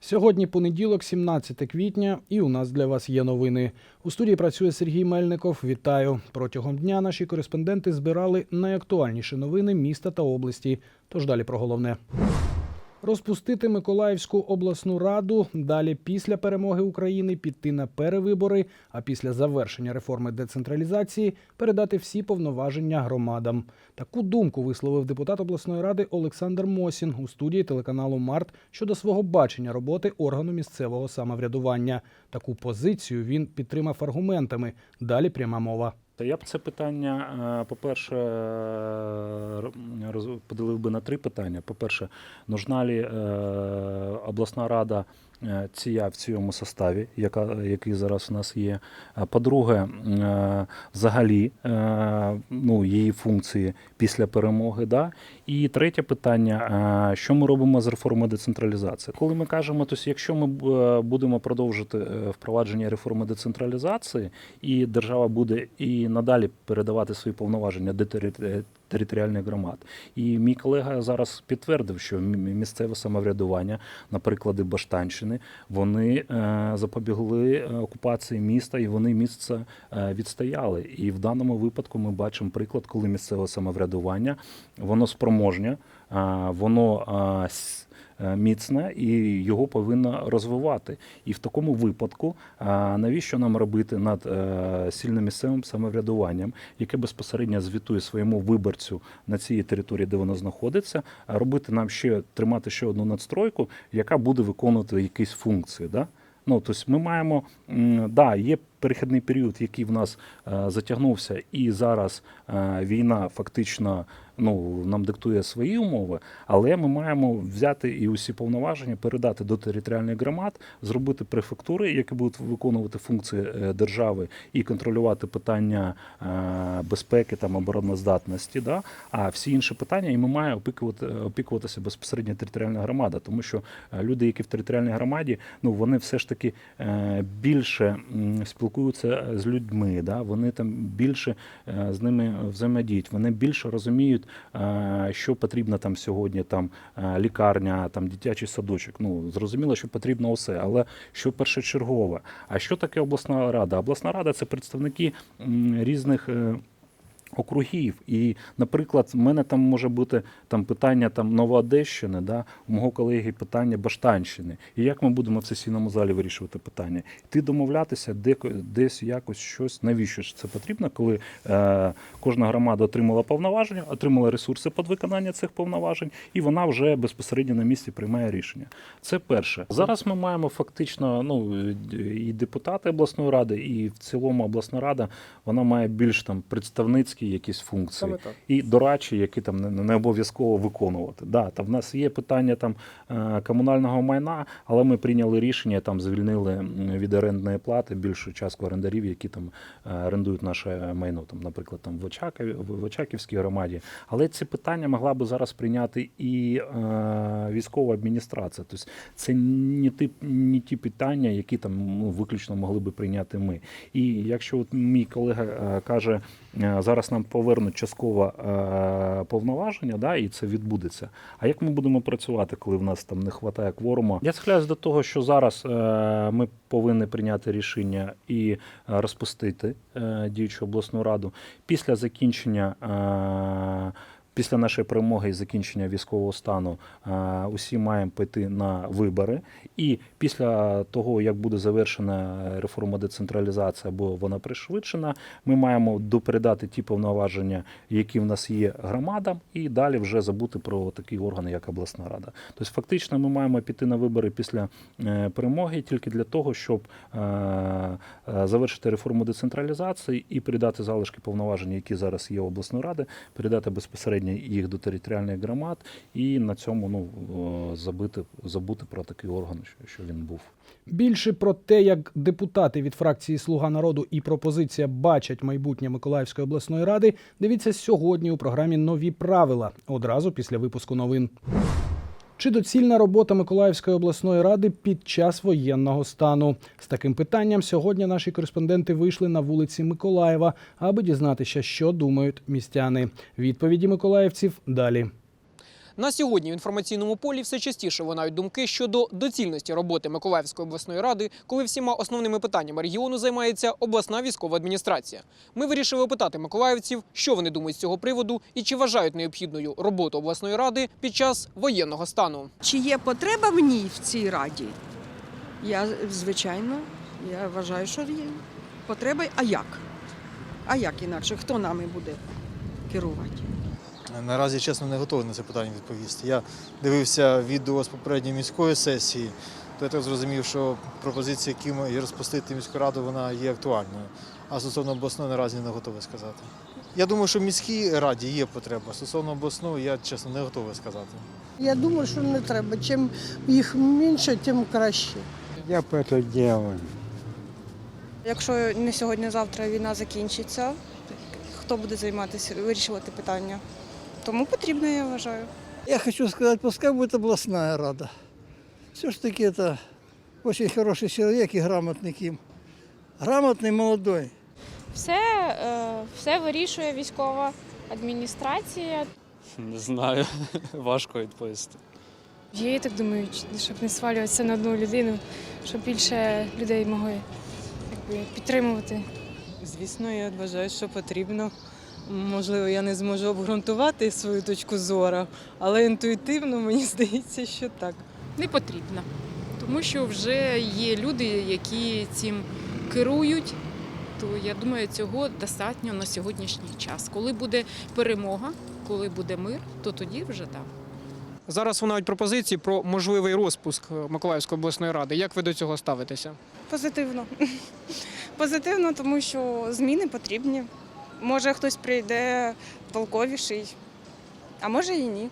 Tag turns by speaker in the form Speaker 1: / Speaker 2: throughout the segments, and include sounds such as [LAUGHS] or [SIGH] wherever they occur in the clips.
Speaker 1: Сьогодні понеділок, 17 квітня, і у нас для вас є новини. У студії працює Сергій Мельников. Вітаю. Протягом дня наші кореспонденти збирали найактуальніші новини міста та області. Тож далі про головне. Розпустити Миколаївську обласну раду, далі після перемоги України піти на перевибори, а після завершення реформи децентралізації передати всі повноваження громадам. Таку думку висловив депутат обласної ради Олександр Мосін у студії телеканалу Март щодо свого бачення роботи органу місцевого самоврядування. Таку позицію він підтримав аргументами. Далі пряма мова.
Speaker 2: Та я б це питання, е, по-перше, е, поділив би на три питання. По-перше, нужна ли е, обласна рада ція в цьому составі, яка, який зараз у нас є. По-друге, е, взагалі е, ну, її функції після перемоги. Да? І третє питання: е, що ми робимо з реформою децентралізації? Коли ми кажемо, то якщо ми е, будемо продовжити е, впровадження реформи децентралізації, і держава буде і надалі передавати свої повноваження територіальних громад. І мій колега зараз підтвердив, що місцеве самоврядування, на прикладі Баштанщини, вони е, запобігли е, окупації міста і вони місце е, відстояли. І в даному випадку ми бачимо приклад, коли місцеве самоврядування воно спроможне, воно міцне і його повинно розвивати. І в такому випадку навіщо нам робити над е, сильним місцевим самоврядуванням, яке безпосередньо звітує своєму виборцю на цій території, де воно знаходиться, робити нам ще тримати ще одну надстройку, яка буде виконувати якісь функції. Да? Ну, тобто ми маємо, да, є перехідний період, який в нас е, затягнувся, і зараз е, війна фактично ну, нам диктує свої умови, але ми маємо взяти і усі повноваження, передати до територіальних громад, зробити префектури, які будуть виконувати функції е, держави і контролювати питання безпеки там обороноздатності. Да? А всі інші питання, і ми маємо опікувати, опікуватися безпосередньо територіальна громада, тому що люди, які в територіальній громаді, ну вони все ж таки більше м, спілкуються з людьми, да? вони там більше е, з ними взаємодіють, вони більше розуміють, е, що потрібно там сьогодні, там е, лікарня, там дитячий садочок. Ну зрозуміло, що потрібно усе, але що першочергове. А що таке обласна рада? Обласна рада це представники різних. Округів, і, наприклад, в мене там може бути там питання там Новоодещини, да, у мого колеги питання Баштанщини. І як ми будемо в сесійному залі вирішувати питання? Йти домовлятися, де десь якось щось. Навіщо ж це потрібно, коли е, кожна громада отримала повноваження, отримала ресурси під виконання цих повноважень, і вона вже безпосередньо на місці приймає рішення. Це перше. Зараз ми маємо фактично ну і депутати обласної ради, і в цілому обласна рада вона має більш там представницькі якісь функції і дорадчі, які там не, не обов'язково виконувати. Да, там в нас є питання там е, комунального майна, але ми прийняли рішення, там звільнили від орендної плати більшу частку орендарів, які там е, орендують наше майно, там, наприклад, там в Очакові, в Очаківській громаді. Але ці питання могла би зараз прийняти і е, військова адміністрація. Тобто це не ті, не ті питання, які там ну, виключно могли би прийняти ми. І якщо от мій колега е, каже, е, нам повернуть частково е, повноваження, да, і це відбудеться. А як ми будемо працювати, коли в нас там не вистачає кворума? Я схиляюсь до того, що зараз е, ми повинні прийняти рішення і е, розпустити е, діючу обласну раду після закінчення. Е, Після нашої перемоги і закінчення військового стану е, усі маємо піти на вибори. І після того, як буде завершена реформа децентралізації або вона пришвидшена, ми маємо допередати ті повноваження, які в нас є громадам, і далі вже забути про такі органи, як обласна рада. Тобто, фактично, ми маємо піти на вибори після е, перемоги тільки для того, щоб е, завершити реформу децентралізації і передати залишки повноважень, які зараз є обласної ради, передати безпосередньо їх до територіальних громад, і на цьому ну е, забити забути про такий орган, що він був.
Speaker 1: Більше про те, як депутати від фракції Слуга народу і пропозиція бачать майбутнє Миколаївської обласної ради, дивіться сьогодні у програмі Нові правила одразу після випуску новин. Чи доцільна робота Миколаївської обласної ради під час воєнного стану? З таким питанням сьогодні наші кореспонденти вийшли на вулиці Миколаєва, аби дізнатися, що думають містяни. Відповіді миколаївців далі.
Speaker 3: На сьогодні в інформаційному полі все частіше лунають думки щодо доцільності роботи Миколаївської обласної ради, коли всіма основними питаннями регіону займається обласна військова адміністрація. Ми вирішили опитати миколаївців, що вони думають з цього приводу і чи вважають необхідною роботу обласної ради під час воєнного стану.
Speaker 4: Чи є потреба в ній в цій раді? Я, звичайно, я вважаю, що є потреба. А як? А як інакше? Хто нами буде керувати?
Speaker 5: Наразі, чесно, не готовий на це питання відповісти. Я дивився відео з попередньої міської сесії, то я так зрозумів, що пропозиція Кіма і розпустити міську раду вона є актуальною. А стосовно обласної наразі не готовий сказати. Я думаю, що в міській раді є потреба. Стосовно обласної, я чесно не готовий сказати.
Speaker 6: Я думаю, що не треба. Чим їх менше, тим краще.
Speaker 7: Я по это делаю.
Speaker 8: Якщо не сьогодні, завтра війна закінчиться, хто буде займатися, вирішувати питання? Тому потрібно, я вважаю.
Speaker 9: Я хочу сказать, пускай будет областная рада. Все-таки это очень хороший человек и грамотный Ким. Грамотный, молодой.
Speaker 10: Все, е, все вирішує військова адміністрація.
Speaker 11: Не знаю, [LAUGHS] важко відповісти.
Speaker 10: Я і так думаю, щоб не свалюватися на одну людину, щоб більше людей могли якби, підтримувати.
Speaker 12: Звісно, я вважаю, що потрібно. Можливо, я не зможу обґрунтувати свою точку зору, але інтуїтивно мені [LAUGHS] здається, що так.
Speaker 13: не потрібна, тому що вже є люди, які цим керують. То я думаю, цього достатньо на сьогоднішній час. Коли буде перемога, коли буде мир, то тоді вже так.
Speaker 3: Зараз лунають пропозиції про можливий розпуск Миколаївської обласної ради. Як ви до цього ставитеся?
Speaker 8: Позитивно. [LAUGHS] Позитивно, тому що зміни потрібні. Може, хтось прийде толковіший, а може і ні.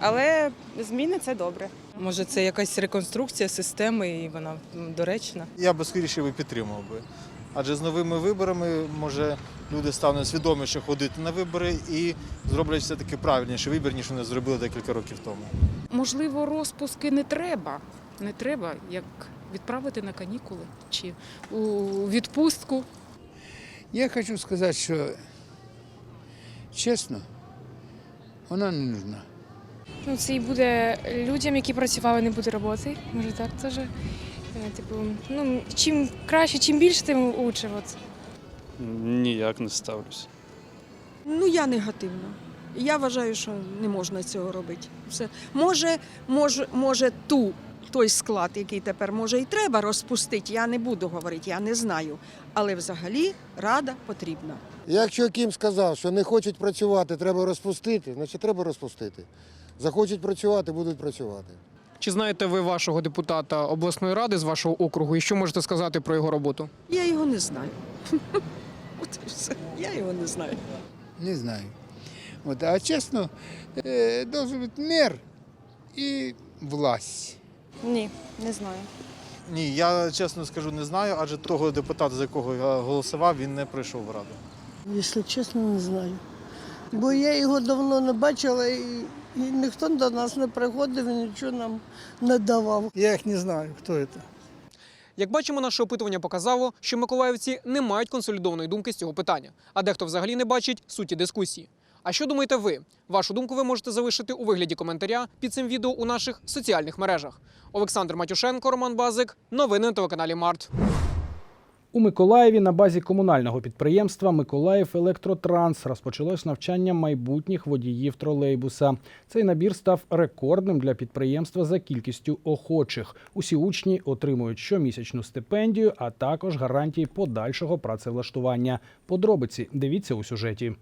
Speaker 8: Але зміни це добре.
Speaker 12: Може, це якась реконструкція системи, і вона доречна.
Speaker 5: Я би скоріше би підтримав би. Адже з новими виборами, може, люди стануть свідоміше ходити на вибори і зроблять все-таки правильніший вибір, ніж вони зробили декілька років тому.
Speaker 13: Можливо, розпуски не треба. Не треба як відправити на канікули чи у відпустку.
Speaker 7: Я хочу сказать, что честно, вона не нужна.
Speaker 10: Ну, це і буде людям, які працювали, не буде роботи. Може так теж. Е, Типу, ну, чим краще, чим більше, тим лучше. От.
Speaker 11: Ніяк не ставлюся.
Speaker 4: Ну, я негативно. Я вважаю, що не можна цього робити. Все. Може, може, може ту, той склад, який тепер може і треба розпустити, я не буду говорити, я не знаю. Але взагалі рада потрібна.
Speaker 14: Якщо Кім сказав, що не хочуть працювати, треба розпустити, значить треба розпустити. Захочуть працювати, будуть працювати.
Speaker 3: Чи знаєте ви вашого депутата обласної ради з вашого округу і що можете сказати про його роботу?
Speaker 4: Я його не знаю. [LAUGHS] От і все. Я його не знаю.
Speaker 7: Не знаю. Вот, а честно, э, должен быть мер и власть.
Speaker 8: Ні, не знаю.
Speaker 5: Ні, я чесно скажу, не знаю, адже того депутата, за якого я голосував, він не пройшов в раду.
Speaker 6: Якщо чесно, не знаю. Бо я його давно не бачила і, і ніхто до нас не приходив і нічого нам не давав.
Speaker 9: Я их не знаю, кто это.
Speaker 3: Як бачимо, наше опитування показало, що миколаївці не мають консолідованої думки з цього питання, а дехто взагалі не бачить суті дискусії. А що думаєте ви? Вашу думку ви можете залишити у вигляді коментаря під цим відео у наших соціальних мережах. Олександр Матюшенко, Роман Базик, новини на телеканалі Март.
Speaker 1: У Миколаєві на базі комунального підприємства Миколаїв Електротранс розпочалось навчання майбутніх водіїв тролейбуса. Цей набір став рекордним для підприємства за кількістю охочих. Усі учні отримують щомісячну стипендію, а також гарантії подальшого працевлаштування. Подробиці дивіться у сюжеті.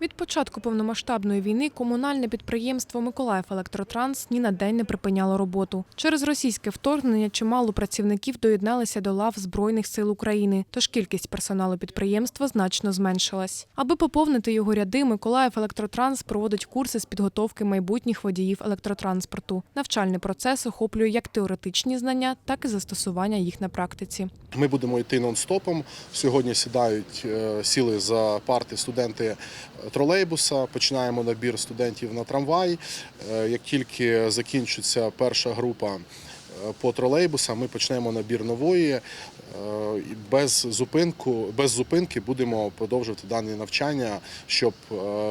Speaker 10: Від початку повномасштабної війни комунальне підприємство Миколаїв Електротранс ні на день не припиняло роботу. Через російське вторгнення чимало працівників доєдналися до лав Збройних сил України, тож кількість персоналу підприємства значно зменшилась. Аби поповнити його ряди, Миколаїв Електротранс проводить курси з підготовки майбутніх водіїв електротранспорту. Навчальний процес охоплює як теоретичні знання, так і застосування їх на практиці.
Speaker 14: Ми будемо йти нон-стопом. Сьогодні сідають, е, сіли за парти студенти тролейбуса. Починаємо набір студентів на трамвай. Е, Як тільки закінчиться перша група е, по тролейбусам ми почнемо набір нової. е, Без зупинку, без зупинки будемо продовжувати дані навчання, щоб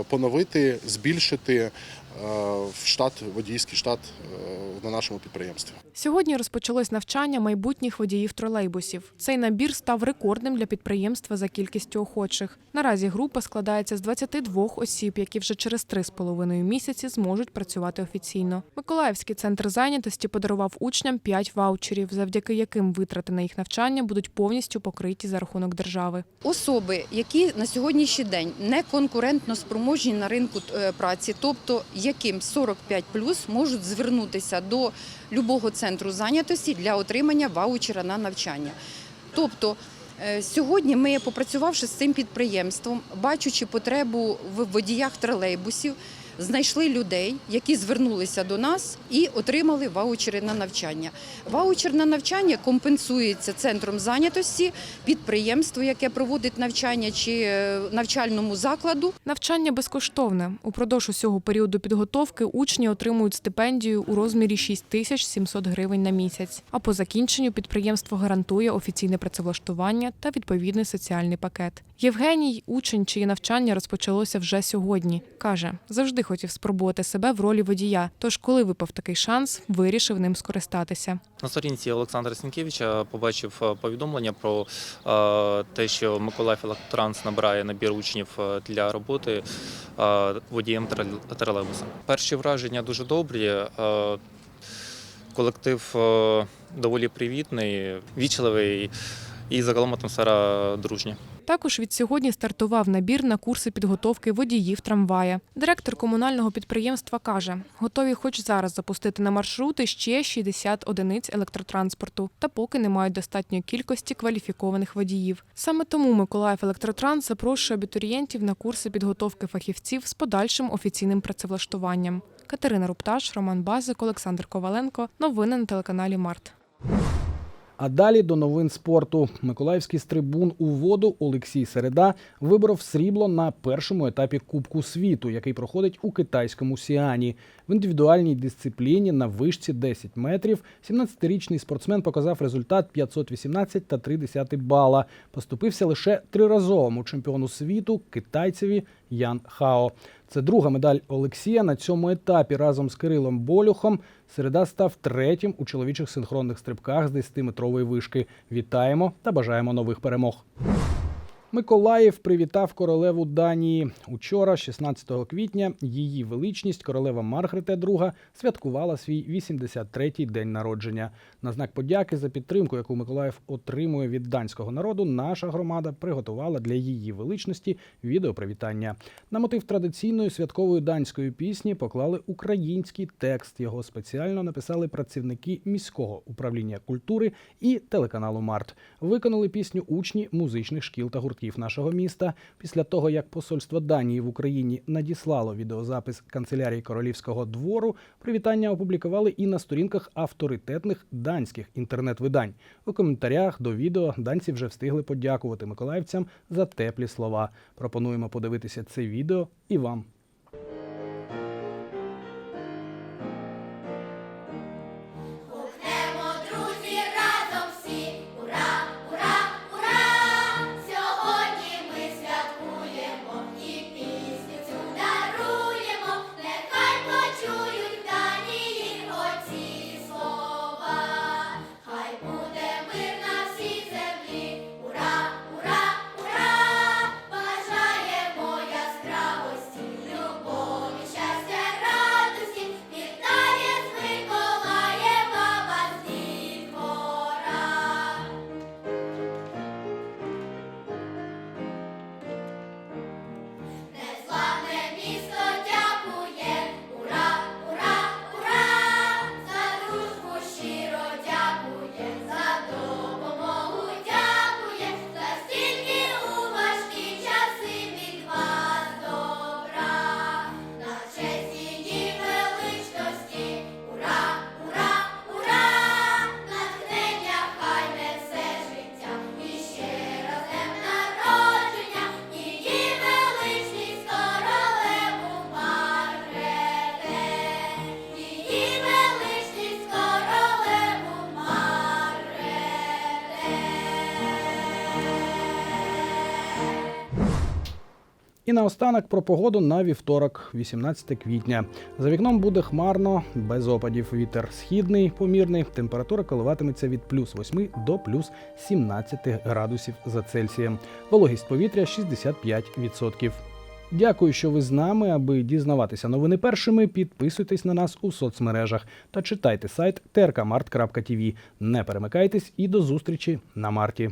Speaker 14: поновити, збільшити в штат водійський штат е, на нашому підприємстві.
Speaker 10: Сьогодні розпочалось навчання майбутніх водіїв тролейбусів. Цей набір став рекордним для підприємства за кількістю охочих. Наразі група складається з 22 осіб, які вже через 3,5 місяці зможуть працювати офіційно. Миколаївський центр зайнятості подарував учням 5 ваучерів, завдяки яким витрати на їх навчання будуть повністю покриті за рахунок держави.
Speaker 15: Особи, які на сьогоднішній день не конкурентно спроможні на ринку е, праці, тобто яким 45 можуть звернутися до любого центру зайнятості для отримання ваучера на навчання. Тобто е, сьогодні ми, попрацювавши з цим підприємством, бачучи потребу в водіях тролейбусів, знайшли людей, які звернулися до нас і отримали ваучери на навчання. Ваучер на навчання компенсується центром зайнятості, підприємству, яке проводить навчання чи е, навчальному закладу.
Speaker 10: Навчання безкоштовне. Упродовж усього періоду підготовки учні отримують стипендію у розмірі 6 тисяч 700 гривень на місяць. А по закінченню підприємство гарантує офіційне працевлаштування та відповідний соціальний пакет. Євгеній, учень, чиє навчання розпочалося вже сьогодні, каже, завжди хотів спробувати себе в ролі водія. Тож, коли випав такий шанс, вирішив ним скористатися.
Speaker 16: На сторінці Олександра Сінкевича побачив е, повідомлення про е, те, що Миколаїв Електротранс набирає набір учнів е, для роботи водієм трол- тролейбуса. Перші враження дуже добрі. Колектив доволі привітний, вічливий і загалом атмосфера дружня.
Speaker 10: Також від сьогодні стартував набір на курси підготовки водіїв трамвая. Директор комунального підприємства каже, готові хоч зараз запустити на маршрути ще 60 одиниць електротранспорту, та поки не мають достатньої кількості кваліфікованих водіїв. Саме тому Миколаїв Електротранс запрошує абітурієнтів на курси підготовки фахівців з подальшим офіційним працевлаштуванням. Катерина Рупташ, Роман Базик, Олександр Коваленко. Новини на телеканалі Март.
Speaker 1: А далі до новин спорту. Миколаївський стрибун у воду Олексій Середа виборов срібло на першому етапі Кубку світу, який проходить у китайському Сіані. В індивідуальній дисципліні на вишці 10 метрів 17-річний спортсмен показав результат 518 та 3 бала. Поступився лише триразовому чемпіону світу китайцеві Ян Хао. Це друга медаль Олексія на цьому етапі разом з Кирилом Болюхом. Середа став третім у чоловічих синхронних стрибках з 10-метрової вишки. Вітаємо та бажаємо нових перемог. Миколаїв привітав королеву Данії. Учора, 16 квітня, її величність королева Маргрете II святкувала свій 83-й день народження. На знак подяки за підтримку, яку Миколаїв отримує від данського народу, наша громада приготувала для її величності відеопривітання. На мотив традиційної святкової данської пісні поклали український текст. Його спеціально написали працівники міського управління культури і телеканалу Март. Виконали пісню учні музичних шкіл та гуртків нашого міста. Після того, як посольство Данії в Україні надіслало відеозапис канцелярії королівського двору, привітання опублікували і на сторінках авторитетних данських інтернет-видань. У коментарях до відео данці вже встигли подякувати миколаївцям за теплі слова. Пропонуємо подивитися це відео і вам. І наостанок про погоду на вівторок, 18 квітня. За вікном буде хмарно, без опадів. Вітер східний, помірний. Температура коливатиметься від плюс 8 до плюс 17 градусів за Цельсієм. Вологість повітря 65%. Дякую, що ви з нами. Аби дізнаватися новини першими, підписуйтесь на нас у соцмережах та читайте сайт trkmart.tv. Не перемикайтесь і до зустрічі на марті.